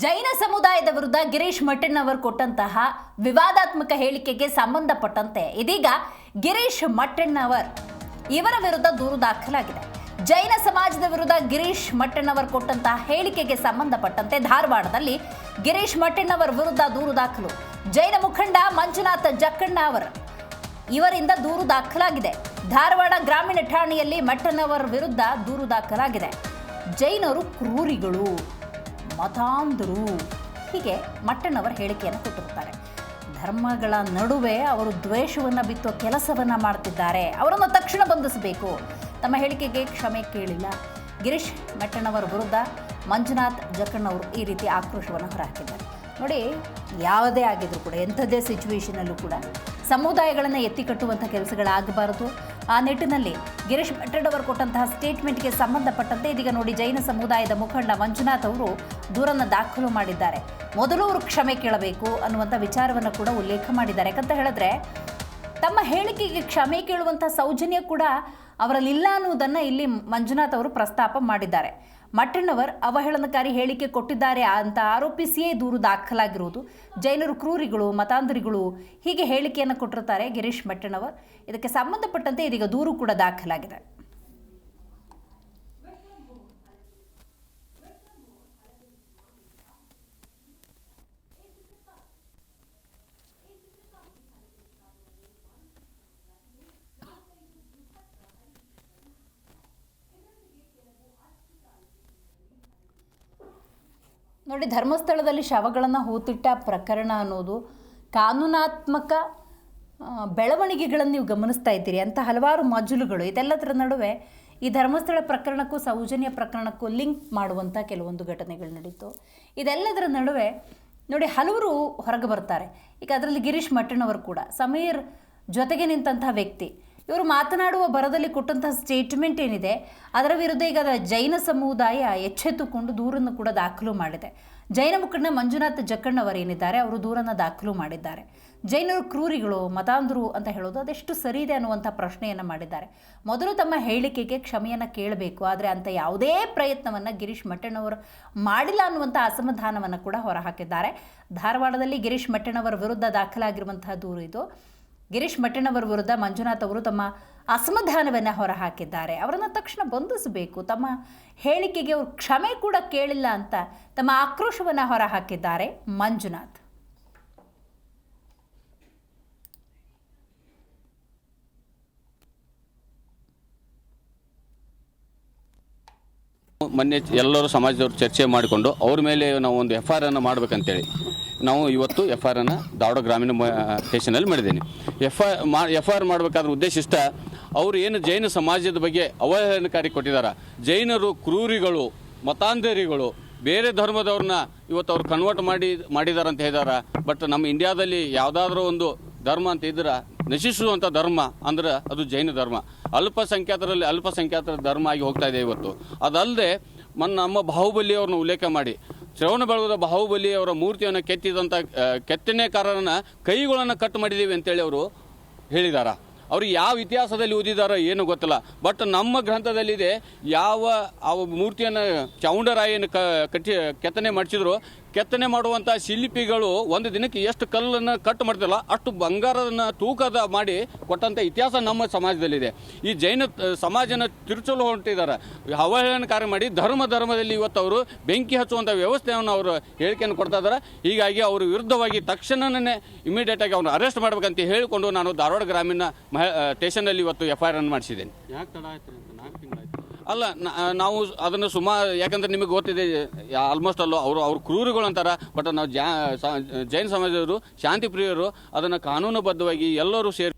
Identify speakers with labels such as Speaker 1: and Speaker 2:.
Speaker 1: ಜೈನ ಸಮುದಾಯದ ವಿರುದ್ಧ ಗಿರೀಶ್ ಮಟ್ಟಣ್ಣವರ್ ಕೊಟ್ಟಂತಹ ವಿವಾದಾತ್ಮಕ ಹೇಳಿಕೆಗೆ ಸಂಬಂಧಪಟ್ಟಂತೆ ಇದೀಗ ಗಿರೀಶ್ ಮಟ್ಟಣ್ಣವರ್ ಇವರ ವಿರುದ್ಧ ದೂರು ದಾಖಲಾಗಿದೆ. ಜೈನ ಸಮಾಜದ ವಿರುದ್ಧ ಗಿರೀಶ್ ಮಟ್ಟಣ್ಣವರ್ ಕೊಟ್ಟಂತಹ ಹೇಳಿಕೆಗೆ ಸಂಬಂಧಪಟ್ಟಂತೆ ಧಾರವಾಡದಲ್ಲಿ ಗಿರೀಶ್ ಮಟ್ಟಣ್ಣವರ್ ವಿರುದ್ಧ ದೂರು ದಾಖಲು. ಜೈನ ಮುಖಂಡ ಮಂಜುನಾಥ ಜಕ್ಕಣ್ಣ ಅವರ್ ಇವರಿಂದ ದೂರು ದಾಖಲಾಗಿದೆ. ಧಾರವಾಡ ಗ್ರಾಮೀಣ ಠಾಣೆಯಲ್ಲಿ ಮಠಣ್ಣವರ್ ವಿರುದ್ಧ ದೂರು ದಾಖಲಾಗಿದೆ. ಜೈನರು ಕ್ರೂರಿಗಳು. ಮತಾಂಧರು. ಹೀಗೆ ಮಟ್ಟಣ್ಣವರು ಹೇಳಿಕೆಯನ್ನು ಕೊಟ್ಟಿರ್ತಾರೆ ಧರ್ಮಗಳ ನಡುವೆ ಅವರು ದ್ವೇಷವನ್ನು ಬಿತ್ತುವ ಕೆಲಸವನ್ನು ಮಾಡ್ತಿದ್ದಾರೆ. ಅವರನ್ನು ತಕ್ಷಣ ಬಂಧಿಸಬೇಕು. ತಮ್ಮ ಹೇಳಿಕೆಗೆ ಕ್ಷಮೆ ಕೇಳಿಲ್ಲ. ಗಿರೀಶ್ ಮಟ್ಟಣ್ಣವರ ವಿರುದ್ಧ ಮಂಜುನಾಥ್ ಜಕ್ಕಣ್ಣವರು ಈ ರೀತಿ ಆಕ್ರೋಶವನ್ನು ಹೊರಹಾಕಿದ್ದಾರೆ. ನೋಡಿ, ಯಾವುದೇ ಆಗಿದ್ರು ಕೂಡ, ಎಂಥದ್ದೇ ಸಿಚುವೇಶನಲ್ಲೂ ಕೂಡ, ಸಮುದಾಯಗಳನ್ನು ಎತ್ತಿ ಕಟ್ಟುವಂಥ ಕೆಲಸಗಳಾಗಬಾರದು. ಆ ನಿಟ್ಟಿನಲ್ಲಿ ಗಿರೀಶ್ ಭಟ್ಟಣ್ಣವರು ಕೊಟ್ಟಂತಹ ಸ್ಟೇಟ್ಮೆಂಟ್ಗೆ ಸಂಬಂಧಪಟ್ಟಂತೆ ಇದೀಗ ನೋಡಿ ಜೈನ ಸಮುದಾಯದ ಮುಖಂಡ ಮಂಜುನಾಥ್ ಅವರು ದೂರನ್ನು ದಾಖಲು ಮಾಡಿದ್ದಾರೆ. ಮೊದಲು ಅವರು ಕ್ಷಮೆ ಕೇಳಬೇಕು ಅನ್ನುವಂಥ ವಿಚಾರವನ್ನು ಕೂಡ ಉಲ್ಲೇಖ ಮಾಡಿದ್ದಾರೆ. ಯಾಕಂತ ಹೇಳಿದ್ರೆ, ತಮ್ಮ ಹೇಳಿಕೆಗೆ ಕ್ಷಮೆ ಕೇಳುವಂಥ ಸೌಜನ್ಯ ಕೂಡ ಅವರಲ್ಲಿಲ್ಲ ಅನ್ನುವುದನ್ನು ಇಲ್ಲಿ ಮಂಜುನಾಥ್ ಅವರು ಪ್ರಸ್ತಾಪ ಮಾಡಿದ್ದಾರೆ. ಮಟ್ಟಣ್ಣವರ್ ಅವಹೇಳನಕಾರಿ ಹೇಳಿಕೆ ಕೊಟ್ಟಿದ್ದಾರೆ ಅಂತ ಆರೋಪಿಸಿಯೇ ದೂರು ದಾಖಲಾಗಿರುವುದು. ಜೈನರು ಕ್ರೂರಿಗಳು, ಮತಾಂಧರಿಗಳು ಹೀಗೆ ಹೇಳಿಕೆಯನ್ನು ಕೊಟ್ಟಿರ್ತಾರೆ ಗಿರೀಶ್ ಮಟ್ಟಣ್ಣವರ್ ಇದಕ್ಕೆ ಸಂಬಂಧಪಟ್ಟಂತೆ ಇದೀಗ ದೂರು ಕೂಡ ದಾಖಲಾಗಿದೆ. ನೋಡಿ, ಧರ್ಮಸ್ಥಳದಲ್ಲಿ ಶವಗಳನ್ನು ಹೂತಿಟ್ಟ ಪ್ರಕರಣ ಅನ್ನೋದು ಕಾನೂನಾತ್ಮಕ ಬೆಳವಣಿಗೆಗಳನ್ನು ನೀವು ಗಮನಿಸ್ತಾ ಇದ್ದೀರಿ. ಅಂತ ಹಲವಾರು ಮಜಲುಗಳು, ಇದೆಲ್ಲದರ ನಡುವೆ ಈ ಧರ್ಮಸ್ಥಳ ಪ್ರಕರಣಕ್ಕೂ, ಸೌಜನ್ಯ ಪ್ರಕರಣಕ್ಕೂ ಲಿಂಕ್ ಮಾಡುವಂಥ ಕೆಲವೊಂದು ಘಟನೆಗಳು ನಡೀತು. ಇದೆಲ್ಲದರ ನಡುವೆ ನೋಡಿ, ಹಲವರು ಹೊರಗೆ ಬರ್ತಾರೆ. ಈಗ ಅದರಲ್ಲಿ ಗಿರೀಶ್ ಮಟ್ಟಣ್ಣವರು ಕೂಡ, ಸಮೀರ್ ಜೊತೆಗೆ ನಿಂತಹ ವ್ಯಕ್ತಿ. ಇವರು ಮಾತನಾಡುವ ಬರದಲ್ಲಿ ಕೊಟ್ಟಂತಹ ಸ್ಟೇಟ್ಮೆಂಟ್ ಏನಿದೆ, ಅದರ ವಿರುದ್ಧ ಈಗ ಜೈನ ಸಮುದಾಯ ಎಚ್ಚೆತ್ತುಕೊಂಡು ದೂರನ್ನು ಕೂಡ ದಾಖಲು ಮಾಡಿದೆ. ಜೈನ ಮುಖಂಡ ಮಂಜುನಾಥ್ ಜಕ್ಕಣ್ಣವರೇನಿದ್ದಾರೆ ಅವರು ದೂರನ್ನು ದಾಖಲು ಮಾಡಿದ್ದಾರೆ. ಜೈನರು ಕ್ರೂರಿಗಳು, ಮತಾಂಧರು ಅಂತ ಹೇಳೋದು ಅದೆಷ್ಟು ಸರಿ ಇದೆ ಅನ್ನುವಂಥ ಪ್ರಶ್ನೆಯನ್ನು ಮಾಡಿದ್ದಾರೆ. ಮೊದಲು ತಮ್ಮ ಹೇಳಿಕೆಗೆ ಕ್ಷಮೆಯನ್ನು ಕೇಳಬೇಕು, ಆದರೆ ಅಂಥ ಯಾವುದೇ ಪ್ರಯತ್ನವನ್ನು ಗಿರೀಶ್ ಮಟ್ಟಣ್ಣವರು ಮಾಡಿಲ್ಲ ಅನ್ನುವಂಥ ಅಸಮಾಧಾನವನ್ನು ಕೂಡ ಹೊರಹಾಕಿದ್ದಾರೆ. ಧಾರವಾಡದಲ್ಲಿ ಗಿರೀಶ್ ಮಟ್ಟಣ್ಣವರ ವಿರುದ್ಧ ದಾಖಲಾಗಿರುವಂತಹ ದೂರು ಇದು. ಗಿರೀಶ್ ಮಟ್ಟಣ್ಣವರ ವಿರುದ್ಧ ಮಂಜುನಾಥ್ ಅವರು ತಮ್ಮ ಅಸಮಾಧಾನವನ್ನು ಹೊರಹಾಕಿದ್ದಾರೆ. ಅವರನ್ನು ತಕ್ಷಣ ಬಂಧಿಸಬೇಕು ತಮ್ಮ ಹೇಳಿಕೆಗೆ ಅವರು ಕ್ಷಮೆ ಕೂಡ ಕೇಳಿಲ್ಲ ಅಂತ ತಮ್ಮ ಆಕ್ರೋಶವನ್ನು ಹೊರಹಾಕಿದ್ದಾರೆ ಮಂಜುನಾಥ್.
Speaker 2: ಮೊನ್ನೆ ಎಲ್ಲರೂ ಸಮಾಜದವರು ಚರ್ಚೆ ಮಾಡಿಕೊಂಡು ಅವ್ರ ಮೇಲೆ ನಾವು ಒಂದು ಎಫ್ ಐ ಅನ್ನು ಮಾಡಬೇಕಂತೇಳಿ. ನಾವು ಇವತ್ತು ಎಫ್ ಆರ್ ಅನ್ನು ಧಾರವಾಡ ಗ್ರಾಮೀಣ ಸ್ಟೇಷನಲ್ಲಿ ಮಾಡಿದ್ದೀನಿ. ಎಫ್ ಐ ಮಾ ಎಫ್ ಐ ಆರ್ ಮಾಡಬೇಕಾದ್ರೆ ಉದ್ದೇಶ ಇಷ್ಟ. ಅವರು ಏನು ಜೈನ ಸಮಾಜದ ಬಗ್ಗೆ ಅವಹೇಳನಕಾರಿ ಕೊಟ್ಟಿದ್ದಾರೆ ಜೈನರು, ಕ್ರೂರಿಗಳು, ಮತಾಂಧರಿಗಳು, ಬೇರೆ ಧರ್ಮದವ್ರನ್ನ ಇವತ್ತು ಅವ್ರು ಕನ್ವರ್ಟ್ ಮಾಡಿ ಮಾಡಿದ್ದಾರೆ ಅಂತ ಹೇಳಿದಾರೆ. ಬಟ್ ನಮ್ಮ ಇಂಡಿಯಾದಲ್ಲಿ ಯಾವುದಾದ್ರೂ ಒಂದು ಧರ್ಮ ಅಂತ ಇದ್ರೆ ನಶಿಸುವಂಥ ಧರ್ಮ ಅಂದ್ರೆ ಅದು ಜೈನ ಧರ್ಮ. ಅಲ್ಪಸಂಖ್ಯಾತರಲ್ಲಿ ಅಲ್ಪಸಂಖ್ಯಾತರ ಧರ್ಮ ಆಗಿ ಹೋಗ್ತಾ ಇದೆ ಇವತ್ತು. ಅದಲ್ಲದೆ ಮನ್ನ ನಮ್ಮ ಬಾಹುಬಲಿ ಅವ್ರನ್ನ ಉಲ್ಲೇಖ ಮಾಡಿ. ಶ್ರವಣ ಬೆಳಗದ ಬಾಹುಬಲಿ ಅವರ ಮೂರ್ತಿಯನ್ನು ಕೆತ್ತಿದಂಥ ಕೆತ್ತನೆಕಾರರನ್ನು ಕೈಗಳನ್ನು ಕಟ್ ಮಾಡಿದ್ದೀವಿ ಅಂತೇಳಿ ಅವರು ಹೇಳಿದ್ದಾರೆ ಅವರು ಯಾವ ಇತಿಹಾಸದಲ್ಲಿ ಓದಿದಾರೋ ಏನು ಗೊತ್ತಿಲ್ಲ. ಬಟ್ ನಮ್ಮ ಗ್ರಂಥದಲ್ಲಿದೆ ಯಾವ ಆ ಮೂರ್ತಿಯನ್ನು ಚಾವುಂಡರಾಯನ ಕ, ಕಟ್ಟಿ, ಕೆತ್ತನೆ ಮಾಡಿಸಿದ್ರು. ಕೆತ್ತನೆ ಮಾಡುವಂಥ ಶಿಲ್ಪಿಗಳು ಒಂದು ದಿನಕ್ಕೆ ಎಷ್ಟು ಕಲ್ಲನ್ನು ಕಟ್ ಮಾಡ್ತಿಲ್ಲ ಅಷ್ಟು ಬಂಗಾರವನ್ನು ತೂಕದ ಮಾಡಿ ಕೊಟ್ಟಂಥ ಇತಿಹಾಸ ನಮ್ಮ ಸಮಾಜದಲ್ಲಿದೆ. ಈ ಜೈನ, ಸಮಾಜನ ತಿರುಚಲು ಹೊರಟಿದ್ದಾರೆ. ಅವಹೇಳನಕಾರಿ ಮಾಡಿ ಧರ್ಮ ಧರ್ಮದಲ್ಲಿ ಇವತ್ತು ಅವರು ಬೆಂಕಿ ಹಚ್ಚುವಂಥ ವ್ಯವಸ್ಥೆಯನ್ನು ಅವರು ಹೇಳಿಕೆಯನ್ನು ಕೊಡ್ತಾ ಇದ್ದಾರೆ. ಹೀಗಾಗಿ ಅವರು ವಿರುದ್ಧವಾಗಿ ತಕ್ಷಣನೇ ಇಮಿಡಿಯೇಟ್ ಆಗಿ ಅವ್ರನ್ನ ಅರೆಸ್ಟ್ ಮಾಡ್ಬೇಕಂತ ಹೇಳಿಕೊಂಡು ನಾನು ಧಾರವಾಡ ಗ್ರಾಮೀಣ ಮಹ ಸ್ಟೇಷನಲ್ಲಿ ಇವತ್ತು ಎಫ್ ಐ ಆರ್ ಅನ್ನು ಮಾಡಿಸಿದ್ದೇನೆ. ಅಲ್ಲ ನಾವು ಅದನ್ನು ಸುಮಾರು, ಯಾಕಂದ್ರೆ ನಿಮಗೆ ಗೊತ್ತಿದೆ ಆಲ್ಮೋಸ್ಟ್ ಅಲ್ಲೂ, ಅವರು ಅವ್ರ ಕ್ರೂರಿಗಳು ಅಂತಾರೆ ಬಟ್ ನಾವು ಜಾ ಸ- ಸಮಾಜದವರು ಶಾಂತಿ ಪ್ರಿಯರು ಅದನ್ನು ಕಾನೂನುಬದ್ಧವಾಗಿ ಎಲ್ಲರೂ ಸೇರಿ